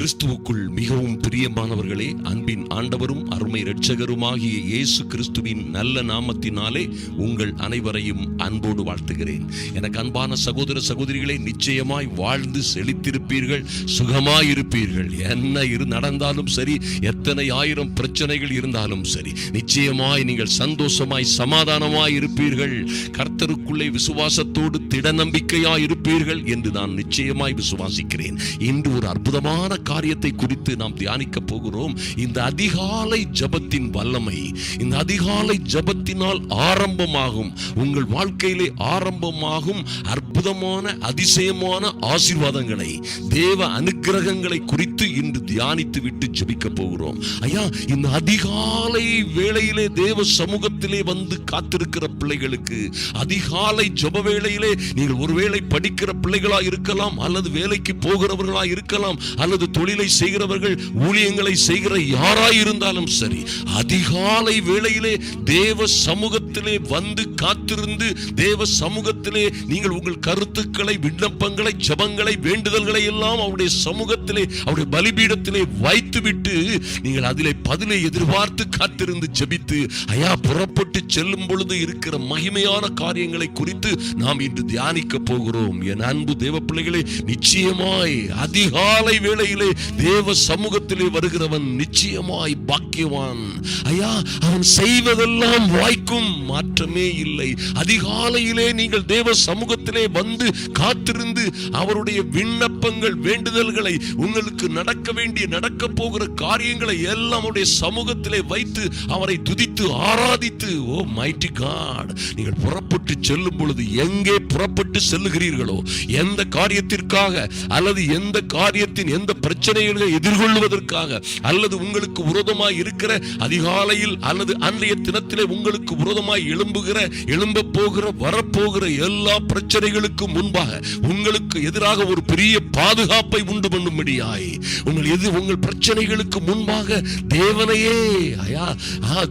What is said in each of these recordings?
கிறிஸ்துவுக்குள் மிகவும் பிரியமானவர்களே அன்பின் ஆண்டவரும் அருமை இரட்சகருமாகிய இயேசு கிறிஸ்துவின் நல்ல நாமத்தினாலே உங்கள் அனைவரையும் அன்போடு வாழ்த்துகிறேன். எனக்கு அன்பான சகோதர சகோதரிகளை நிச்சயமாய் வாழ்ந்து செழித்திருப்பீர்கள் சுகமாய் இருப்பீர்கள் என்ன இரு நடந்தாலும் சரி எத்தனை ஆயிரம் பிரச்சனைகள் இருந்தாலும் சரி நிச்சயமாய் நீங்கள் சந்தோஷமாய் சமாதானமாய் இருப்பீர்கள். கர்த்தருக்குள்ளே விசுவாசத்தோடு திட நம்பிக்கையாய் இருப்பீர்கள் என்று நான் நிச்சயமாய் விசுவாசிக்கிறேன். இன்று ஒரு அற்புதமான காரியத்தை குறித்து நாம் தியானிக்க போகிறோம். இந்த அதிகாலை ஜபத்தின் வல்லமை இந்த அதிகாலை ஜபத்தினால் ஆரம்பமாகும். உங்கள் வாழ்க்கையிலே ஆரம்பமாகும் அற்புதமான அதிசயமான ஆசீர்வாதங்களை தேவ அனுகிரகங்களை குறித்து இன்று தியானித்து விட்டு ஜபிக்க போகிறோம். ஐயா இந்த அதிகாலை வேளையிலே தேவ சமூக நேரத்திலே வந்து காத்திருக்கிற பிள்ளைகளுக்கு அதிகாலை ஜப வேளையிலே நீங்கள் ஒருவேளை படிக்கிற பிள்ளைகளா இருக்கலாம் அல்லது வேலைக்கு போகிறவர்களா இருக்கலாம் அல்லது தொழிலை செய்கிறவர்கள் ஊழியங்களை செய்கிற யாராய் இருந்தாலும் சரி அதிகாலை வேளையிலே தேவ சமூகத்திலே வந்து காத்திருந்து தேவ சமூகத்திலே நீங்கள் உங்கள் கருத்துக்களை விண்ணப்பங்களை ஜபங்களை வேண்டுதல்களை எல்லாம் அவருடைய சமூகத்திலே அவருடைய பலிபீடத்திலே வைத்துவிட்டு நீங்கள் அதிலே பதிலை எதிர்பார்த்து காத்திருந்து ஜபித்து ஐயா புறப்பட்டு செல்லும் பொழுது இருக்கிற மகிமையான காரியங்களை குறித்து நாம் இன்று தியானிக்க போகிறோம். என் அன்பு தேவ பிள்ளைகளே நிச்சயமாய் அதிகாலை வேளையிலே தேவ சமூகத்திலே வருகிறவன் நிச்சயமாய் பாக்கியவான். ஐயா அவன் செய்வதெல்லாம் வாய்க்கும் மாற்றமே இல்லை. அதிகாலையிலே நீங்கள் தேவ சமூகத்திலே வந்து காத்திருந்து அவருடைய விண்ணப்பங்கள் வேண்டுதல்களை உங்களுக்கு நடக்க வேண்டிய நடக்க போகிற காரியங்களை எல்லாம் அவருடைய சமூகத்திலே வைத்து அவரை துதித்து ஆராதித்து ஓ மைட்டி காட் நீங்கள் புறப்பட்டு செல்லும் பொழுது எங்கே புறப்பட்டு செல்லுகிறீர்களோ எந்த காரியத்திற்காக அல்லது எந்த காரியத்தின் எந்த பிரச்சனைகளை எதிர்கொள்வதற்காக அல்லது உங்களுக்கு விரோதமாய் இருக்கிற அதிகாலையில் அல்லது அன்றைய தினத்திலே உங்களுக்கு விரோதமாய் எழும்புகிற எழும்ப போகிற வரப்போகிற எல்லா பிரச்சனைகளுக்கும் முன்பாக உங்களுக்கு எதிராக ஒரு பெரிய பாதுகாப்பை உண்டு பண்ணும்படியாய். உங்கள் எது உங்கள் பிரச்சனைகளுக்கு முன்பாக தேவனையே ஐயா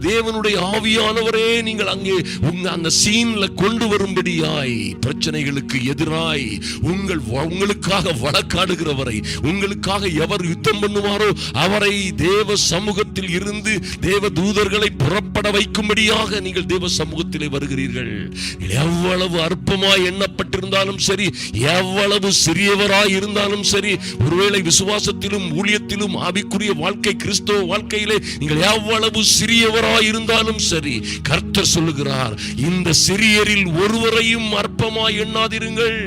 தேவனுடைய ஆவியான ஆண்டவரே நீங்கள் அங்கே உங்க அந்த சீன்ல கொண்டு வரும்படியாய் பிரச்சனைகளுக்கு எதிராய் உங்கள் உங்களுக்காக வழக்காடுகிறவரை உங்களுக்காக எவர் யுத்தம் பண்ணுவாரோ அவரை தேவ சமூகத்தில் இருந்து தேவ தூதர்களை புறப்பட வைக்கும்படியாக நீங்கள் தேவ சமூகத்திலே வருகிறீர்கள். எவ்வளவு அற்பமாய் எண்ணப்பட்டிருந்தாலும் சரி எவ்வளவு சிறியவராய் இருந்தாலும் சரி ஒருவேளை விசுவாசத்திலும் ஊழியத்திலும் ஆவிக்குரிய வாழ்க்கை கிறிஸ்தவ வாழ்க்கையிலே நீங்கள் எவ்வளவு சிறியவராய் இருந்தாலும் சரி கர்த்தர் சொல்லுகிறார் இந்த சிறியரில் ஒருவரையும் அற்பமாய் எண்ணாதிருங்கள்.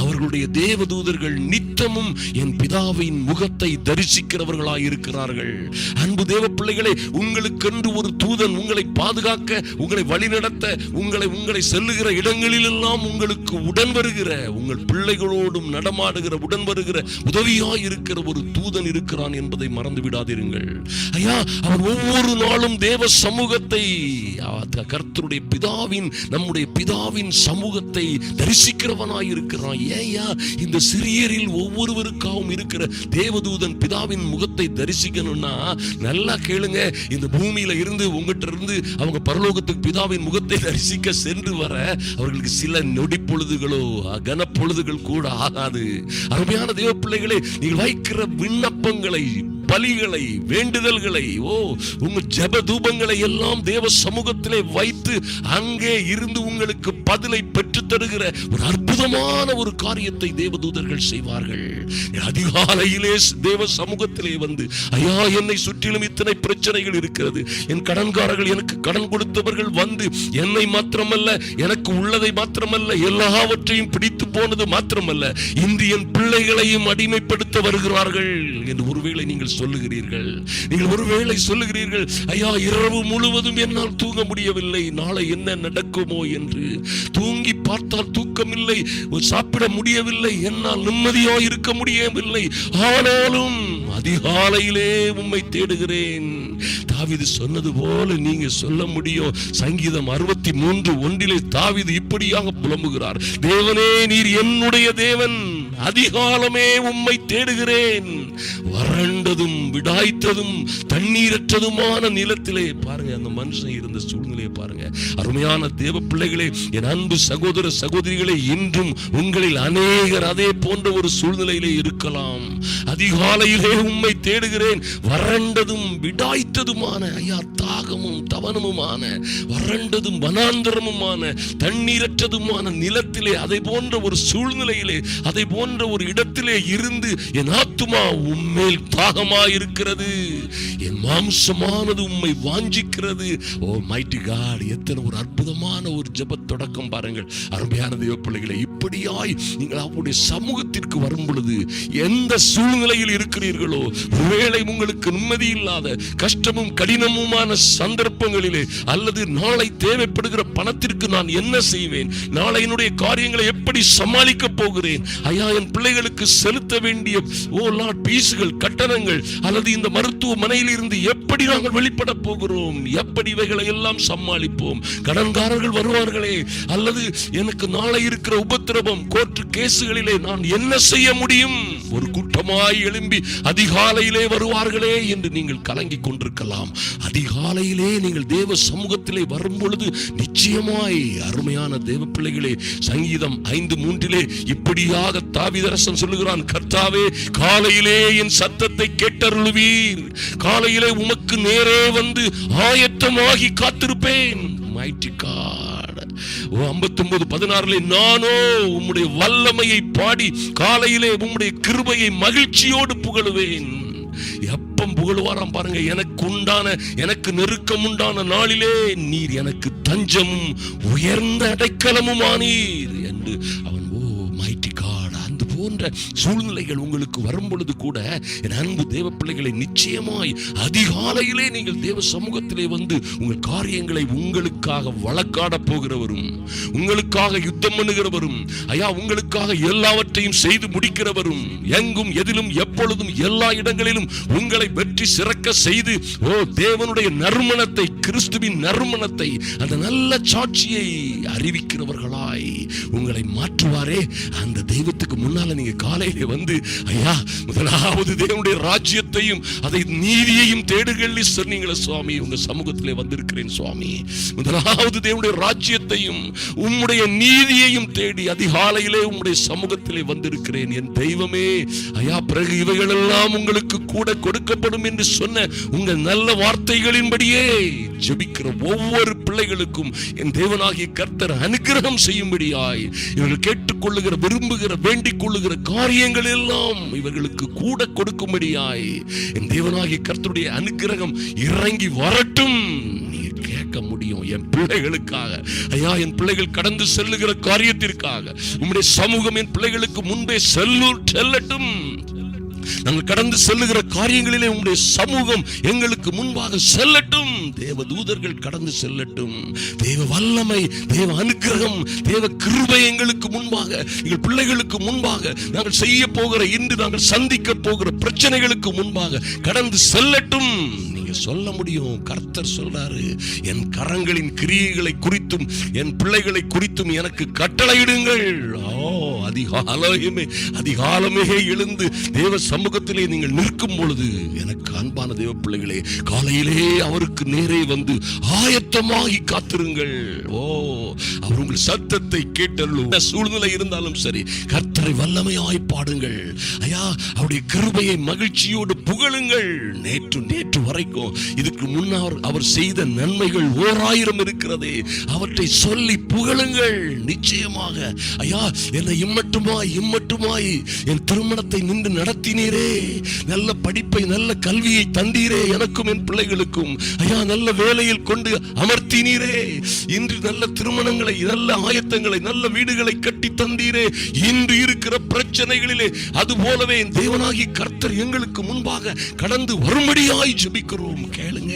அவர்களுடைய தேவதூதர்கள் நித்தமும் என் பிதாவின் முகத்தை தரிசிக்கிறவர்களாய் இருக்கிறார்கள். அன்பு தேவ பிள்ளைகளை உங்களுக்கென்று ஒரு தூதன் உங்களை பாதுகாக்க உங்களை வழிநடத்த உங்களை உங்களை செல்லுகிற இடங்களிலெல்லாம் உங்களுக்கு உடன் வருகிற உங்கள் பிள்ளைகளோடும் நடமாடுகிற உடன் வருகிற உதவியாய் இருக்கிற ஒரு தூதன் இருக்கிறான் என்பதை மறந்து விடாதிருங்கள் ஐயா அவர் ஒவ்வொரு நாளும் தேவ சமூகத்தை கர்த்தருடைய பிதாவின் நம்முடைய பிதாவின் சமூகத்தை தரிசிக்கிறவனாய் இருக்கிறான் ஏயா இந்த சிறியரில் ஒவ்வொருவருக்காகவும் இருக்கிற தேவதூதன் பிதாவின் முகத்தை தரிசிக்கணும்னா நல்லா கேளுங்க. இந்த பூமியில இருந்து உங்ககிட்ட இருந்து அவங்க பரலோகத்துக்கு பிதாவின் முகத்தை தரிசிக்க சென்று வர அவர்களுக்கு சில நொடி பொழுதுகளோ கனப்பொழுதுகள் கூட ஆகாது. அருமையான தேவ பிள்ளைகளே நீங்கள் வைக்கிற விண்ணப்பங்களை பலிகளை வேண்டுதல்களை ஓ உங்க ஜப தூபங்களை எல்லாம் தேவ சமூகத்திலே வைத்து அங்கே இருந்து உங்களுக்கு பதிலை பெற்று தருகிற ஒரு அற்புதமான ஒரு காரியத்தை தேவதூதர்கள் செய்வார்கள். அதிகாலையிலே தேவ சமூகத்திலே வந்து ஐயா என்னை சுற்றிலும் இத்தனை பிரச்சனைகள் இருக்கிறது. என் கடன்காரர்கள் எனக்கு கடன் கொடுத்தவர்கள் வந்து என்னை மாத்திரமல்ல எனக்கு உள்ளதை மாத்திரமல்ல எல்லாவற்றையும் பிடித்து போனது மாத்திரமல்ல. இன்று என் பிள்ளைகளையும் அடிமைப்படுத்த வருகிறார்கள். என்று ஒருவேளை நீங்கள் சொல்லுகிறீர்கள். நீங்கள் ஒருவேளை சொல்லுகிறீர்கள் ஐயா இரவு முழுவதும் என்னால் தூங்க முடியவில்லை. நாளை என்ன நடக்குமோ என்று. தூங்கி பார்த்தால் தூக்கமில்லை சாப்பிட முடியவில்லை என்னால் நிம்மதியா இருக்க முடியவில்லை. ஆனாலும் அதிகாலையிலே உம்மை தேடுகிறேன். தாவிது சொன்னது போல நீங்க சொல்ல முடியும். சங்கீதம் அறுபத்தி மூன்று ஒன்றிலே தாவிது இப்படியாக புலம்புகிறார். தேவனே நீர் என்னுடைய தேவன். அதிகாலமே உம்மை தேடுகிறேன். வறண்டதும் விடாய்த்ததும் தண்ணீரற்றதுமான நிலத்திலே பாருங்க அந்த மனுஷன் இருந்த சூழ்நிலையை பாருங்க. அருமையான தேவ பிள்ளைகளே என் அன்பு சகோதர சகோதரிகளே இன்றும் உங்களில் அநேகர் அதே போன்ற ஒரு சூழ்நிலையிலே இருக்கலாம். அதிகாலையிலே உம்மை தேடுகிறேன். வறண்டதும் விடாய்த்ததுமான ஐயா தாகமும் தவனமுமான வறண்டதும் வனாந்தரமுமான தண்ணீரற்றதுமான நிலத்திலே அதை போன்ற ஒரு சூழ்நிலையிலே அதை போன்ற போன்ற ஒரு இடத்திலே இருந்து என் ஆத்துமா உம்மேல் தாகமா இருக்கிறது என் மாம்சமானது உம்மை வாஞ்சிக்கிறது. ஓ மைட்டி காட் எத்தனை ஒரு அற்புதமான ஒரு ஜப தொடக்கம் பாருங்கள். அருமையான தேவ பிள்ளைகளை இப்படியாய் நீங்கள் அவருடைய சமூகத்திற்கு வரும் பொழுது எந்த சூழ்நிலையில் இருக்கிறீர்களோ ஒருவேளை உங்களுக்கு நிம்மதி இல்லாத கஷ்டமும் கடினமுமான சந்தர்ப்பங்களிலே அல்லது நாளை தேவைப்படுகிற பணத்திற்கு நான் என்ன செய்வேன்? நாளை என்னுடைய காரியங்களை எப்படி சமாளிக்க போகிறேன்? ஐயா என் பிள்ளைகளுக்கு செலுத்த வேண்டிய ஓ லாட் பீஸுகள் கட்டணங்கள் அல்லது இந்த மருத்துவமனையில் இருந்து எப்படி நாங்கள் வெளிப்பட போகிறோம்? எப்படி இவைகளை எல்லாம் சமாளிப்போம்? கடன்காரர்கள் வருவார்களே அல்லது எனக்கு நாளை இருக்கிற உபத்திரவம் கோர்ட்டு கேசுகளிலே நான் என்ன செய்ய முடியும்? ஒரு கூட்டமாய் எழும்பி அதிகாலையிலே வருவார்களே என்று நீங்கள் கலங்கிக் கொண்டிருக்கலாம். அதிகாலையிலே நீங்கள் தேவ சமூகத்திலே வரும் பொழுது நிச்சயமாய் அருமையான தேவ பிள்ளைகளே சங்கீதம் ஐந்து மூன்றிலே இப்படியாக தாவிதரசன் சொல்லுகிறான் கர்த்தாவே காலையிலே என் சத்தத்தை கேட்டருளுவீர். காலையிலே உமக்கு நேரே வந்து ஆயத்தமாகி காத்திருப்பேன். Mighty God. ஓ 59 பதினாறுல நானோ உம்முடைய வல்லமையை பாடி காலையிலே உம்முடைய கிருபையை மகிழ்ச்சியோடு புகழுவேன். எப்பம் புகழுவாராம் பாருங்க எனக்கு உண்டான எனக்கு நெருக்கம் உண்டான நாளிலே நீர் எனக்கு தஞ்சமும் உயர்ந்த அடைக்கலமுமானீர் என்று அவன் போன்ற சூழ்நிலைகள் உங்களுக்கு வரும் பொழுது கூட என் அன்பு தேவ பிள்ளைகளை நிச்சயமாய் அதிகாலையிலே நீங்கள் தேவ சமூகத்திலே வந்து உங்கள் காரியங்களை உங்களுக்காக வழக்காட போகிறவரும் உங்களுக்காக யுத்தம் பண்ணுகிறவரும் ஐயா உங்களுக்காக எல்லாவற்றையும் செய்து முடிக்கிறவரும் எங்கும் எதிலும் எப்பொழுதும் எல்லா இடங்களிலும் உங்களை வெற்றி சிறக்க செய்து ஓ தேவனுடைய நறுமணத்தை கிறிஸ்துவின் நறுமணத்தை அந்த நல்ல சாட்சியை அறிவிக்கிறவர்களாய். உங்களை மாற்றுவாரே. அந்த தெய்வத்துக்கு முன்னால நீங்க காலையில வந்து ஐயா முதலாவது தேவனுடைய ராஜ்யத்தையும் அதை நீதியையும் தேடுகள் சொன்னீங்களே சுவாமி. உங்க சமூகத்திலே வந்திருக்கிறேன் சுவாமி. முதலாவது தேவனுடைய ராஜ்யத்தையும் உம்முடைய நீதியையும் தேடி அதிகாலையிலே உம்முடைய சமூகத்திலே வந்திருக்கிறேன். என் தெய்வமே ஐயா பிறகு இவைகளெல்லாம் உங்களுக்கு கூட கொடுக்கப்படும் என்று சொன்ன உங்கள் நல்ல வார்த்தைகளின்படியே ஜெபிக்கிற ஒவ்வொரு பிள்ளைகளுக்கும் என் தேவனாகிய கர்த்தர் அனுகிரகம் செய்யும்படியா செய்யும்படியாய் இவர்கள் கேட்டுக்கொள்ளுகிற விரும்புகிற வேண்டிக் கொள்ளுகிற காரியங்கள் எல்லாம் இவர்களுக்கு கூட கொடுக்கும்படியாய் என் தேவனாகிய கர்த்தருடைய அனுக்கிரகம் இறங்கி வரட்டும். கேட்க முடியும் என் பிள்ளைகளுக்காக. ஐயா என் பிள்ளைகள் கடந்து செல்லுகிற காரியத்திற்காக. உம்முடைய சமூகம் என் பிள்ளைகளுக்கு முன்பே செல்லு செல்லட்டும். நாங்கள் கடந்து செல்லுகிற காரியங்களிலே உங்களுடைய சமூகம் எங்களுக்கு முன்பாக செல்லட்டும். தேவ தூதர்கள் கடந்து செல்லட்டும். தேவ வல்லமை தேவ அனுக்கிரகம் தேவ கிருபை எங்களுக்கு முன்பாக எங்கள் பிள்ளைகளுக்கு முன்பாக நாங்கள் செய்ய போகிற இன்று நாங்கள் சந்திக்க போகிற பிரச்சனைகளுக்கு முன்பாக கடந்து செல்லட்டும். சொல்ல முடியும். கர்த்தர் சொல்றாரு என் கரங்களின் கிரியைகளை குறித்தும் என் பிள்ளைகளை குறித்தும் எனக்கு கட்டளையிடுங்கள். ஓ அதிகாலமே அதிகாலமே எழுந்து தேவ சமூகத்திலே நீங்கள் நிற்கும் பொழுது எனக்கு அன்பான தேவ பிள்ளைகளே காலையிலே அவருக்கு நேரே வந்து ஆயத்தமாகி காத்திருங்கள். ஓ அவர் உங்கள் சத்தத்தை கேட்டல்லும் சூழ்நிலை இருந்தாலும் சரி கர்த்தரை வல்லமையாய் பாடுங்கள். ஐயா அவருடைய கிருபையை மகிழ்ச்சியோடு புகழுங்கள். நேற்று நேற்று வரைக்கும் இதுக்கு முன்னால் அவர் செய்த நன்மைகள் ஓராயிரம் இருக்கிறதே. அவற்றை சொல்லி புகழுங்கள். நிச்சயமாக. ஐயா என்னை இம்மட்டுமாய் இம்மட்டுமாய். என் திருமணத்தை நின்று நடத்தினீரே. நல்ல படிப்பை நல்ல கல்வியை தந்தீரே எனக்கும் என் பிள்ளைகளுக்கும். ஐயா நல்ல வேலையில் கொண்டு அமர்த்தினீரே. இன்று நல்ல திருமணங்களை நல்ல ஆயத்தங்களை நல்ல வீடுகளை கட்டி தந்தீரே. இன்று இருக்கிற பிரச்சனைகளிலே அது போலவே என் தேவனாகி கர்த்தர் எங்களுக்கு முன்பாக கடந்து வரும்படியாய் ஜபிக்கிறோம். கேளுங்க.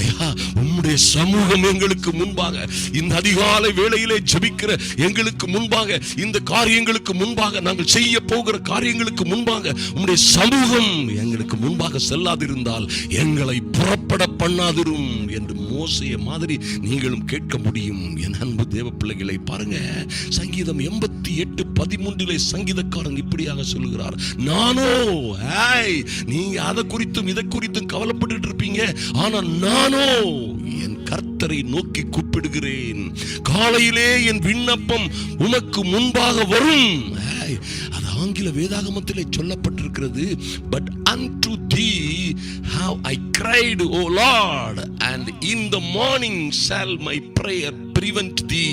ஐயா உம்முடைய சமூகம் எங்களுக்கு முன்பாக இந்த அதிகாலை வேளையிலே ஜபிக்கிற எங்களுக்கு முன்பாக இந்த காரியங்களுக்கு முன்பாக நாங்கள் செய்ய போகிற காரியங்களுக்கு முன்பாக உம்முடைய சமூகம் எங்களுக்கு முன்பாக செல்லாதிருந்தால் எங்களை புறப்பட பண்ணாதிரும் என்று மோசைய மாதிரி நீங்களும் கேட்க முடியும் என் அன்பு தேவ பிள்ளைகளை பாருங்க. சங்கீதம் எண்பத்தி எட்டு பதிமூன்றிலே சங்கீதக்காரன் இப்படியாக சொல்லுகிறார். நானோ ஹாய் நீங்க அதை குறித்தும் இதை குறித்தும் கவலைப்பட்டு இருப்பீங்க. ஆனா நானோ என் கர்த்தரை நோக்கி கூப்பிடுகிறேன். காலையிலே என் விண்ணப்பம் உனக்கு முன்பாக வரும். அது ஆங்கில வேதாகமத்திலே சொல்லப்பட்டிருக்கிறது. But unto thee how I cried O Lord and in the morning shall my prayer prevent the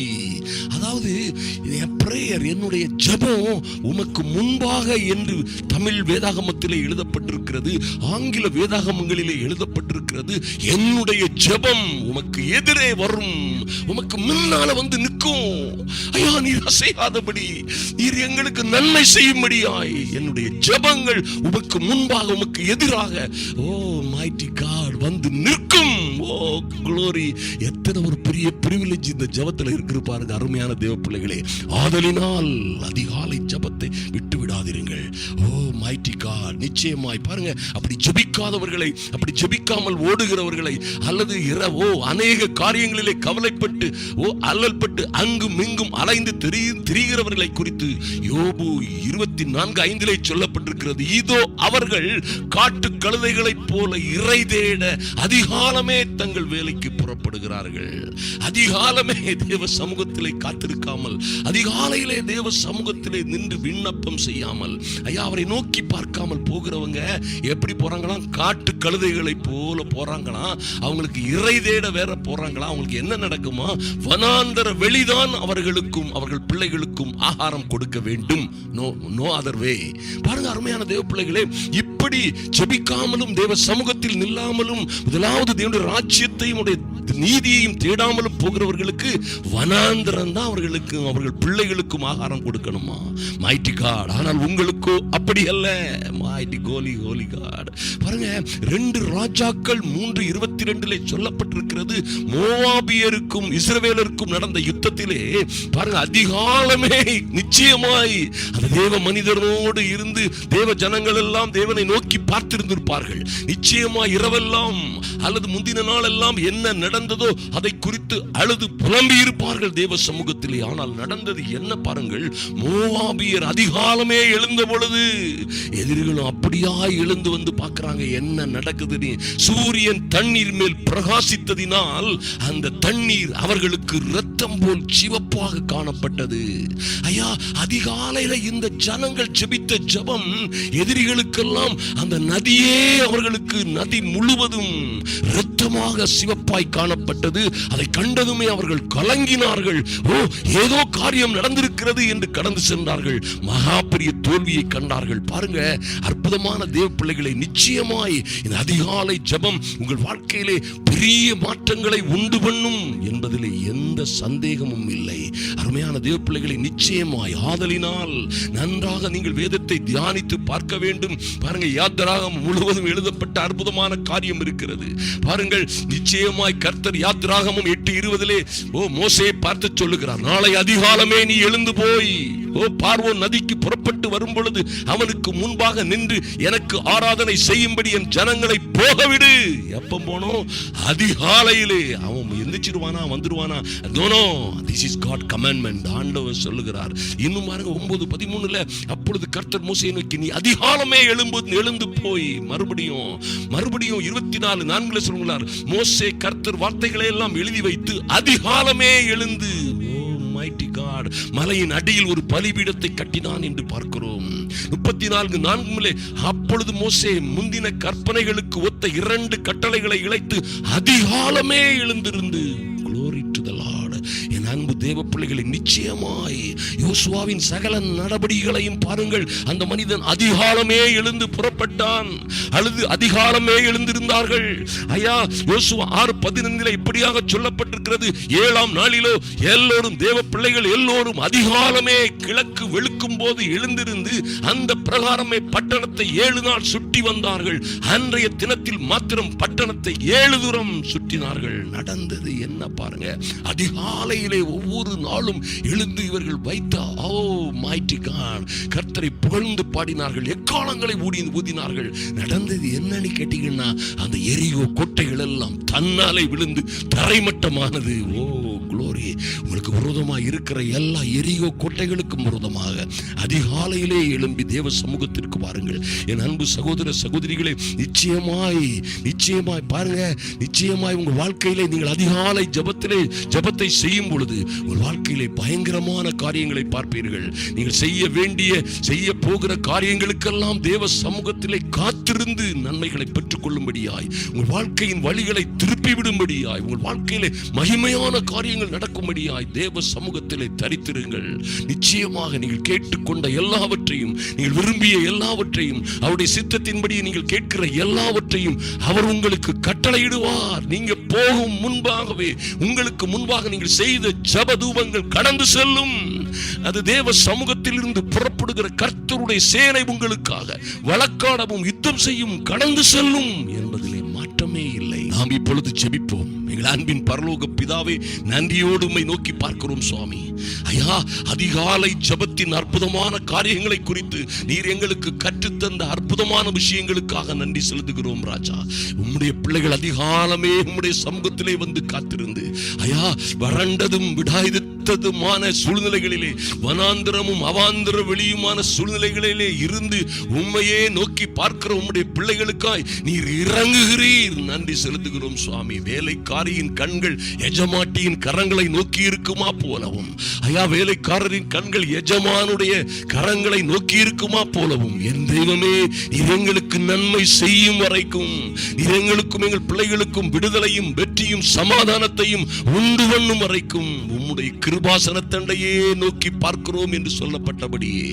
அதாவது என் பிரேயர் என்னுடைய ஜெபம் உமக்கு முன்பாக என்று தமிழ் வேதாகமத்திலே எழுதப்பட்டிருக்கிறது ஆங்கில வேதாகமங்களிலே எழுதப்பட்டிருக்கிறது. என்னுடைய ஜெபம் உமக்கு எதிரே வரும். உமக்கு முன்னால வந்து நிற்கும். ஐயா நீர் அசையாதபடி நீர் எங்களுக்கு நன்மை செய்யும்படியாய் என்னுடைய ஜெபங்கள் உமக்கு முன்பாக உமக்கு எதிராக ஓ மைட்டி காட் வந்து நிற்கும். ஓ குளோரி எத்தனை ஒரு பெரிய பிரிவிலேஜ் இந்த ஜபத்தில் இருக்கிற பாருங்க அருமையான தேவ பிள்ளைகளே ஆதலினால் அதிகாலை ஜெபத்தை மைட்டி நிச்சயமாய் பாருங்க அப்படி ஜெபிக்காதவர்களை அப்படி ஜெபிக்காமல் ஓடுகிறவர்களை அல்லது இரவோ அநேக காரியங்களிலே கவலைப்பட்டு ஓ அல்லல்பட்டு அங்கும் இங்கும் அலைந்து திரிகிறவர்களை குறித்து யோபு இருபத்தி நான்கு ஐந்திலே சொல்லப்பட்டிருக்கிறது. இதோ அவர்கள் காட்டு கழுதைகளைப் போல இறை தேட அதிகாலமே தங்கள் வேலைக்கு புறப்படுகிறார்கள். அதிகாலமே தேவ சமூகத்திலே காத்திருக்காமல் அதிகாலையிலே தேவ சமூகத்திலே நின்று விண்ணப்பம் செய்யாமல் ஐயா அவரை நோக்கி பார்க்காமல் போகிறவங்க எப்படி போறாங்களாம்? காட்டு கழுதைகளைப் போல போறாங்களாம். அவங்களுக்கு இறை தேட வேற போறாங்களா அவங்களுக்கு என்ன நடக்குமா? வனாந்தர வெளிதான் அவர்களுக்கும் அவர்கள் பிள்ளைகளுக்கும் ஆகாரம் கொடுக்க வேண்டும். நோ நோ அதர் வே பாருங்க அருமையான தேவ பிள்ளைகளே எப்படி ஜெபிக்காமலும் தேவ சமூகத்தில் நில்லாமலும் முதலாவது தேவனுடைய ராஜ்யத்தையும் உடைய நீதியையும் தேடாமலும் போகிறவர்களுக்கு வனாந்திரம் தான் அவர்களுக்கு அவர்கள் பிள்ளைகளுக்கும் ஆகாரம் கொடுக்கணுமா? மைட்டி காட் ஆனால் உங்களுக்கோ அப்படி அல்ல. மைட்டி கோலி ஹோலி காட் பாருங்க ரெண்டு ராஜாக்கள் மூன்று இருபத்தி ரெண்டுல சொல்லப்பட்டிருக்கிறது. மோவாபியருக்கும் இஸ்ரவேலருக்கும் நடந்த யுத்தத்திலே பாருங்க அதிகாலமே நிச்சயமாய் அந்த தேவ மனிதனோடு இருந்து தேவ ஜனங்கள் எல்லாம் தேவனை நோக்கி பார்த்திருந்திருப்பார்கள். நிச்சயமா இரவெல்லாம் அல்லது முந்தின நாள் எல்லாம் என்ன நடந்ததோ அதை குறித்து அழுது புலம்பி இருப்பார்கள் தேவ சமூகத்திலே. ஆனால் நடந்தது என்ன பாருங்கள் மோவாபியர் அதிகாலமே எழுந்த பொழுது எதிரிகளும் அப்படியா எழுந்து வந்து பார்க்கறாங்க என்ன நடக்குதுன்னு. சூரியன் தண்ணீர் மேல் பிரகாசித்ததினால் அந்த தண்ணீர் அவர்களுக்கு ரத்தம் போல் சிவப்பாக காணப்பட்டது. ஐயா அதிகாலையில இந்த ஜனங்கள் ஜெபித்த ஜபம் எதிரிகளுக்கெல்லாம் அந்த நதியே அவர்களுக்கு நதி முழுவதும் இரத்தமாக சிவப்பாய் காணப்பட்டது. அதை கண்டதுமே அவர்கள் கலங்கினார்கள். ஓ ஏதோ காரியம் நடந்திருக்கிறது என்று கடந்து சென்றார்கள். மகா பெரிய தோல்வியை கண்டார்கள். பாருங்க அற்புதமான தேவ பிள்ளைகளை நிச்சயமாய் இந்த அதிகாலை ஜபம் உங்கள் வாழ்க்கையிலே பெரிய மாற்றங்களை உண்டு பண்ணும் என்பதிலே எந்த சந்தேகமும் இல்லை. அருமையான தேவ பிள்ளைகளை நிச்சயமாய் ஆதலினால் நன்றாக நீங்கள் வேதத்தை தியானித்து பார்க்க வேண்டும். பாருங்க யாத்திராகம் முழுவதும் எழுதப்பட்ட அற்புதமான காரியம் இருக்கிறது. பாருங்கள் நிச்சயமாய் கர்த்தர் யாத்திராகமும் எட்டு இருபதிலே ஓ மோசே பார்த்து சொல்லுகிறார் நாளை அதிகாலமே நீ எழுந்து போய் ஓ பார்வோ நதிக்கு புறப்பட்டு வரும் பொழுது அவனுக்கு முன்பாக நின்று எனக்கு ஆராதனை செய்யும்படி என் ஜனங்களை போகவிடு. எப்ப போனோம்? அதிகாலையிலே. அவன் எந்திரிச்சிருவானா வந்துருவானா தோனோ திஸ் இஸ் காட் கமெண்ட்மெண்ட் ஆண்டவர் சொல்லுகிறார். இன்னும் பாருங்க ஒன்பது பதிமூணுல அப்பொழுது கர்த்தர் மூசையை நோக்கி நீ அதிகாலமே எழும்பு எழுந்து போய் மறுபடியும் மறுபடியும் இருபத்தி நாலு நான்குல சொல்லுகிறார் மோசே கர்த்தர் வார்த்தைகளை எல்லாம் எழுதி வைத்து அதிகாலமே எழுந்து ஓ காட் மலையின் அடியில் ஒரு பலிபீடத்தை கட்டினான் என்று பார்க்கிறோம். முப்பத்தி நான்கு நான்கு நான்குல அப்பொழுது மோசே முந்தின கற்பனைகளுக்கு ஒத்த இரண்டு கட்டளைகளை இழைத்து அதிகாலமே எழுந்திருந்து என் அன்பு தேவ பிள்ளைகளை நிச்சயமாய் யோசுவாவின் சகல நடவடிக்கைகளையும் பாருங்கள். அந்த மனிதன் அதிகாலமே எழுந்து புறப்பட்டான். அல்லது அதிகாலமே எழுந்திருந்தார்கள். ஐயா யோசுவா ஆறு பதினைந்திலே இப்படியாக சொல்லப்பட்டிருக்கிறது. ஏழாம் நாளிலோ எல்லோரும் தேவ பிள்ளைகள் எல்லோரும் அதிகாலமே கிழக்கு வெளுக்கும் போது எழுந்திருந்து அந்த பிரகாரமே பட்டணத்தை ஏழு நாள் சுற்றி வந்தார்கள். அன்றைய தினத்தில் மாத்திரம் பட்டணத்தை ஏழு தூரம் சுற்றினார்கள். நடந்தது என்ன பாருங்க. அதிகாலையிலே ஒவ்வொரு நாளும் எழுந்து இவர்கள் வைத்த ஓ மாய்டி கர்த்தரை புகழ்ந்து பாடினார்கள். எக்காலங்களை ஊடி ஊதினார்கள். நடந்தது என்னன்னு கேட்டீங்கன்னா அந்த எரியோ கோட்டைகள் எல்லாம் தன்னாலே விழுந்து தரைமட்டமானது. ஓ. குளோரி உங்களுக்கு விரோதமாக இருக்கிற எல்லா எரியோ கோட்டைகளுக்கும் விரோதமாக அதிகாலையிலே எழும்பி தேவ சமூகத்திற்கு பாருங்கள் என் அன்பு சகோதர சகோதரிகளை நிச்சயமாய் நிச்சயமாய் பாருங்க. நிச்சயமாய் உங்கள் வாழ்க்கையிலே நீங்கள் அதிகாலை ஜபத்திலே ஜபத்தை செய்யும் பொழுது உங்கள் வாழ்க்கையிலே பயங்கரமான காரியங்களை பார்ப்பீர்கள். நீங்கள் செய்ய வேண்டிய செய்ய போகிற காரியங்களுக்கெல்லாம் தேவ சமூகத்திலே காத்திருந்து நன்மைகளை பெற்றுக்கொள்ளும்படியாய் உங்கள் வாழ்க்கையின் வழிகளை திருப்பி விடும்படியாய் உங்கள் வாழ்க்கையிலே மகிமையான காரியங்கள் நடக்கும்படியாய் தேவ சமூகத்திலே தரித்திருங்கள். நிச்சயமாக நீங்கள் கேட்டுக்கொண்ட எல்லாவற்றையும் நீங்கள் விரும்பிய எல்லாவற்றையும் அவருடைய சித்தத்தின்படி நீங்கள் கேட்கிற எல்லாவற்றையும் அவர் உங்களுக்கு கட்டளையிடுவார். நீங்க போகும் முன்பாகவே உங்களுக்கு முன்பாக நீங்கள் செய்த ஜபதூபங்கள் கடந்து செல்லும். அது தேவ சமூகத்தில் இருந்து புறப்படுகிற கர்த்தருடைய சேனை உங்களுக்காக வழக்காடவும் யுத்தம் செய்யும் கடந்து செல்லும் என்பதில் மாற்றமே இல்லை. நாம் இப்பொழுது ஜெபிப்போம். எங்கள் அன்பின் பரலோக பிதாவே நன்றியோடு உண்மை நோக்கி பார்க்கிறோம் சுவாமி. ஐயா அதிகாலை ஜபத்தின் அற்புதமான காரியங்களை குறித்து நீர் எங்களுக்கு கற்றுத்தந்த அற்புதமான விஷயங்களுக்காக நன்றி செலுத்துகிறோம் ராஜா. உம்முடைய பிள்ளைகள் அதிகாலமே உம்முடைய சமூகத்திலே வந்து காத்திருந்து ஐயா வறண்டதும் விடாயுதமான சூழ்நிலைகளிலே வனாந்திரமும் அவாந்திர வெளியுமான சூழ்நிலைகளிலே இருந்து உண்மையே நோக்கி பார்க்கிற உம்முடைய பிள்ளைகளுக்காய் நீர் இறங்குகிறீர். நன்றி செலுத்துகிறோம் சுவாமி. வேலைக்காரியின் கண்கள் எஜமாட்டியின் கரங்களை நோக்கி இருக்குமா போலவும். ஐயா வேலைக்காரரின் கண்கள் எஜமானுடைய கரங்களை நோக்கி இருக்குமா போலவும். என் தெய்வமே நீர் எங்களுக்கு நன்மை செய்யும் வரைக்கும் நீர் எங்களுக்கும் எங்கள் பிள்ளைகளுக்கும் விடுதலையும் வெற்றியும் சமாதானத்தையும் உண்டு பண்ணும் வரைக்கும் உம்முடைய கிரு கிருபாசனத்தண்டையே நோக்கி பார்க்கிறோம் என்று சொல்லப்பட்டபடியே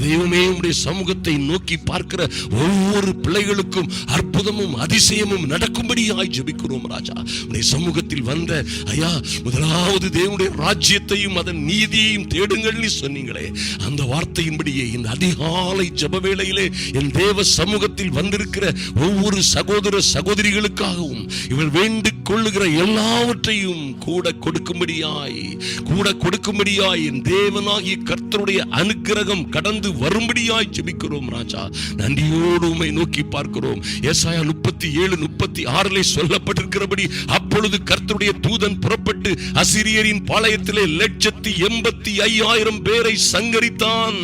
தெய்வமே உடைய சமூகத்தை நோக்கி பார்க்கிற ஒவ்வொரு பிள்ளைகளுக்கும் அற்புதமும் அதிசயமும் நடக்கும்படியாய் ஜபிக்கிறோம் ராஜா. உடைய சமூகத்தில் வந்த ஐயா முதலாவது தேவனுடைய ராஜ்யத்தையும் அதன் நீதியையும் தேடுங்கள் சொன்னீங்களே. அந்த வார்த்தையின்படியே இந்த அதிகாலை ஜப வேளையிலே என் தேவ சமூகத்தில் வந்திருக்கிற ஒவ்வொரு சகோதர சகோதரிகளுக்காகவும் இவள் வேண்டிக் கொள்ளுகிற எல்லாவற்றையும் கூட கொடுக்கும்படியாய் கூட கொடுக்கும்படியாய் என் தேவனாகிய கர்த்தருடைய அனுக்கிரகம் கடந்து வரும்படியாய் ஜெபிக்கிறோம் ராஜா. நன்றியோடு உம்மை நோக்கி பார்க்கிறோம். ஏசாயா முப்பத்தி ஏழு முப்பத்தி ஆறிலே சொல்லப்பட்டிருக்கிறபடி அப்பொழுது கர்த்தருடைய தூதன் புறப்பட்டு அசிரியரின் பாளையத்திலே லட்சத்தி எண்பத்தி ஐயாயிரம் பேரை சங்கரித்தான்.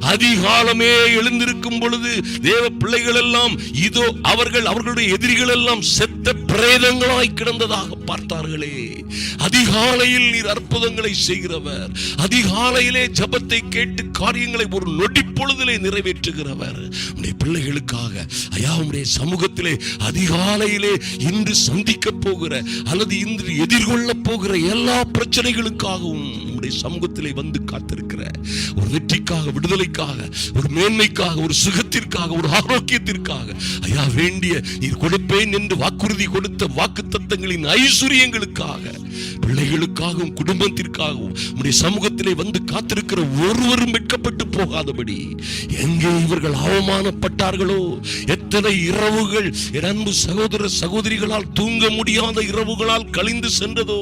அதிகாலமே எழுந்திருக்கும் பொழுது தேவ பிள்ளைகள் எல்லாம் இதோ அவர்கள் அவர்களுடைய எதிரிகள் எல்லாம் செத்த பிரேதங்களாய் கிடந்ததாக பார்த்தார்களே. அதிகாலையில் நீர் அற்புதங்களை செய்கிறவர். அதிகாலையிலே ஜபத்தை கேட்டு காரியங்களை ஒரு நொடி பொழுதிலே நிறைவேற்றுகிறவர். உடைய பிள்ளைகளுக்காக ஐயா உடைய சமூகத்திலே அதிகாலையிலே இன்று சந்திக்க போகிற அல்லது இன்று எதிர்கொள்ள போகிற எல்லா பிரச்சனைகளுக்காகவும் உடைய சமூகத்திலே வந்து காத்திருக்கிற ஒரு வெற்றிக்காக விடுதலைக்காக ஒரு மேன்மைக்காக ஒரு சுகத்திற்காக ஒரு ஆரோக்கியத்திற்காக ஐயா வேண்டிய நீர் கொடுப்பேன் என்று வாக்குறுதி கொடுத்த வாக்கு தத்தங்களின் ஐஸ்வர்யங்களுக்காக பிள்ளைகளுக்காகவும் குடும்பத்திற்காகவும் உடைய சமூகத்திலே வந்து காத்திருக்கிற ஒருவரும் வெட்கப்பட்டு போகாதபடி எங்கே இவர்கள் அவமானப்பட்டார்களோ எத்தனை இரவுகள் என் அன்பு சகோதர சகோதரிகளால் தூங்க முடியாத இரவுகளால் கழிந்து சென்றதோ?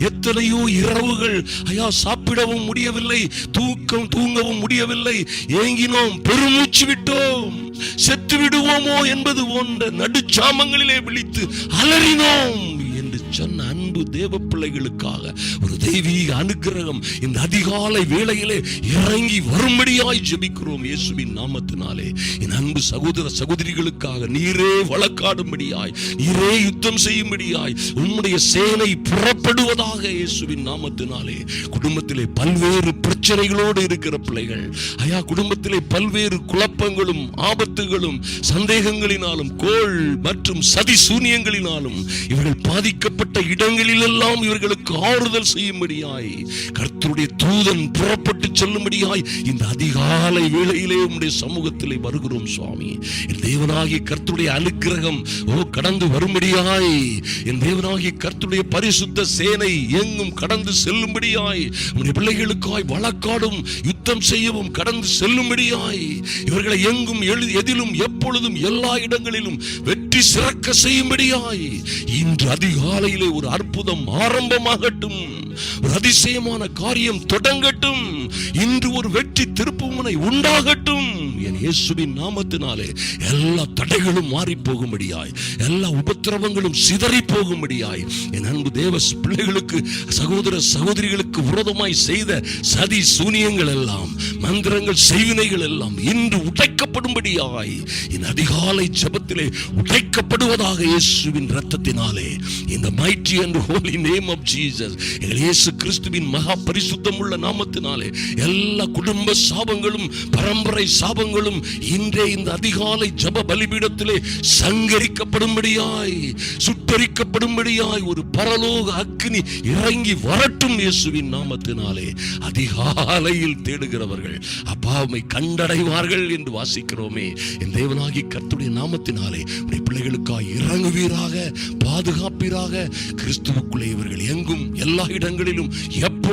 எத்தனையோ இரவுகள் ஐயா சாப்பிடவும் முடியவில்லை தூக்கம் தூங்கவும் முடியவில்லை ஏங்கினோம் பெருமூச்சு விட்டோம் செத்து விடுவோமோ என்பது போன்ற நடுச்சாமங்களிலே விழித்து அலறினோம் என்று சொன்ன அன்பு தேவ பிள்ளைகளுக்காக ஒரு தெய்வீக அனுக்கிரகம் இந்த அதிகாலை வேளையிலே இறங்கி வரும்படியாய் ஜெபிக்கிறோம் இயேசுவின் நாமத்தினாலே. என் அன்பு சகோதர சகோதரிகளுக்காக நீரே வழக்காடும்படியாய் நீரே யுத்தம் செய்யும்படியாய் உம்முடைய சேனை புறப்படுவதாக இயேசுவின் நாமத்தினாலே. குடும்பத்திலே பல்வேறு எச்சரிகளோடு இருக்கிற பிள்ளைகள். ஐயா குடும்பத்திலே பல்வேறு குழப்பங்களும் ஆபத்துகளும் சந்தேகங்களினாலும் கோள் மற்றும் சதி சூனியங்களினாலும் இவர்கள் பாதிக்கப்பட்ட இடங்களிலெல்லாம் இவர்களுக்கு ஆறுதல் செய்யும்படியாய் கர்த்தருடைய தூதன் புறப்பட்டு செல்லும்படியாய் இந்த அதிகாலை வேளையிலே உம்முடைய சமூகத்திலே வருகிறோம் சுவாமி. என் தேவனாகிய கர்த்தருடைய அனுக்கிரகம் ஓ கடந்து வரும்படியாய் என் தேவனாகிய கர்த்தருடைய பரிசுத்த சேனை எங்கும் கடந்து செல்லும்படியாய் உம்முடைய பிள்ளைகளுக்காய் வழக்காடும் யுத்தம் செய்யவும் கடந்து செல்லும்படியாய் இவர்களை எங்கும் எழு- எதிலும் எப்பொழுதும் எல்லா இடங்களிலும் வெற்றி சிறக்க செய்யும்படியாய் இன்று அதிகாலையிலே ஒரு அற்புதம் ஆரம்பமாகட்டும். ஒரு அதிசயமான காரியம் தொடங்கட்டும். இன்று ஒரு வெற்றி திருப்புமுனை உண்டாகட்டும். என் இயேசுவின் நாமத்தினாலே எல்லா தடைகளும் மாறி போகும்படியாய் எல்லா உபத்திரவங்களும் சிதறி போகும்படியாய் என் அன்பு தேவ பிள்ளைகளுக்கு சகோதர சகோதரிகளுக்கு விரோதமாய் செய்த சதி சூனியங்கள் எல்லாம் மந்திரங்கள் செய்வினைகள் எல்லாம் இன்று உடைக்கப்படும்படி உடைக்கப்படும்படியாய் என் அதிகாலை ஜபத்திலே உடைக்கப்படுவதாக இயேசுவின் ரத்தத்தினாலே இந்த mighty and holy name of Jesus எங்கள் இயேசு கிறிஸ்துவின் மகா பரிசுத்தம் உள்ள நாமத்தினாலே எல்லா குடும்ப சாபங்களும் பரம்பரை சாபங்களும் இன்றே இந்த அதிகாலை ஜப பலிபீடத்திலே சங்கரிக்கப்படும்படியாய் சுட்டரிக்கப்படும்படியாய் ஒரு பரலோக அக்னி இறங்கி வரட்டும் இயேசுவின் நாமத்தினாலே. அதிகாலையில் தேடுகிறவர்கள் அப்பாவை கண்டடைவார்கள் என்று வாசிக்கிறோமே. என் தேவனாகி கர்த்துடைய நாமத்தினாலே உடைய பிள்ளைகளுக்காய் இறங்குவீராக பாதுகாப்பீராக. கிறிஸ்துவுக்குள்ளே இவர்கள் எங்கும் எல்லா இடங்களிலும்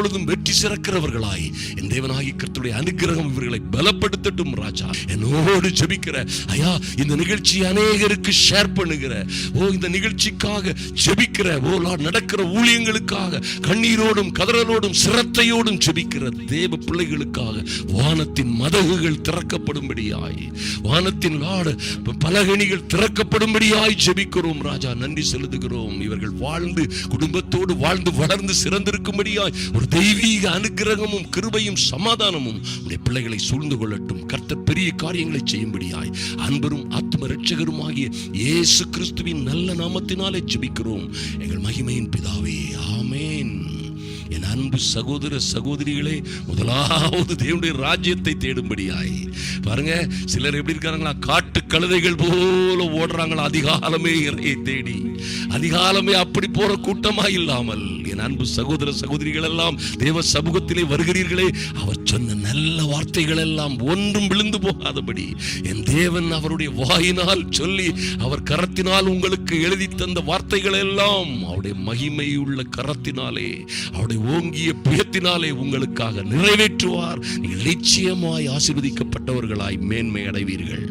எப்பொழுதும் வெற்றி சிறக்கிறவர்களாய். என் தேவனாகி கர்த்துடைய அனுகிரகம் இவர்களை பலப்படுத்தட்டும் ராஜா. என்னோடு ஜெபிக்கிற ஐயா இந்த நிகழ்ச்சி அநேகருக்கு ஷேர் பண்ணுகிற ஓ இந்த நிகழ்ச்சிக்காக ஜெபிக்கிற ஓ நடக்கிற ஊழியங்களுக்காக கண்ணீரோடும் கதறலோடும் சிரத்தையோடும் ஜெபிக்கிற தேவ பிள்ளைகளுக்காக வானத்தின் மதகுகள் திறக்கப்படும்படியாய் வானத்தின் லாடு பலகணிகள் திறக்கப்படும்படியாய் ஜெபிக்கிறோம் ராஜா. நன்றி செலுத்துகிறோம். இவர்கள் வாழ்ந்து குடும்பத்தோடு வாழ்ந்து வளர்ந்து சிறந்திருக்கும்படியாய் ஒரு தெய்வீக அனுக்கிரகமும் கிருபையும் சமாதானமும் உடைய பிள்ளைகளை சூழ்ந்து கொள்ளட்டும். கர்த்த பெரிய காரியங்களை செய்யும்படியாய் அன்பரும் ஆத்ம ரட்சகரும் ஆகிய இயேசு கிறிஸ்துவின் நல்ல நாமத்தினாலே ஜெபிக்கிறோம். எங்கள் மகிமையின் பிதாவே ஆமேன். என் அன்பு சகோதர சகோதரிகளே முதலாவது தேவனுடைய ராஜ்யத்தை தேடும்படியாய். பாருங்க சிலர் எப்படி இருக்காங்களா காட்டு கழுதைகள் போல ஓடுறாங்களா? அதிகாலமே இறையை தேடி. அதிகாலமே அப்படி போற கூட்டமா இல்லாமல். என் அன்பு சகோதர சகோதரிகள் எல்லாம் தேவ சமூகத்திலே வருகிறீர்களே அவர் சொன்ன நல்ல வார்த்தைகள் எல்லாம் ஒன்றும் விழுந்து போகாதபடி என் தேவன் அவருடைய வாயினால் சொல்லி அவர் கரத்தினால் உங்களுக்கு எழுதி தந்த வார்த்தைகள் எல்லாம் அவருடைய மகிமையுள்ள கரத்தினாலே அவருடைய ஓங்கிய புயத்தினாலே உங்களுக்காக நிறைவேற்றுவார். நீங்கள் நிச்சயமாய் ஆசிர்வதிக்கப்பட்டவர்களாய் மேன்மை அடைவீர்கள்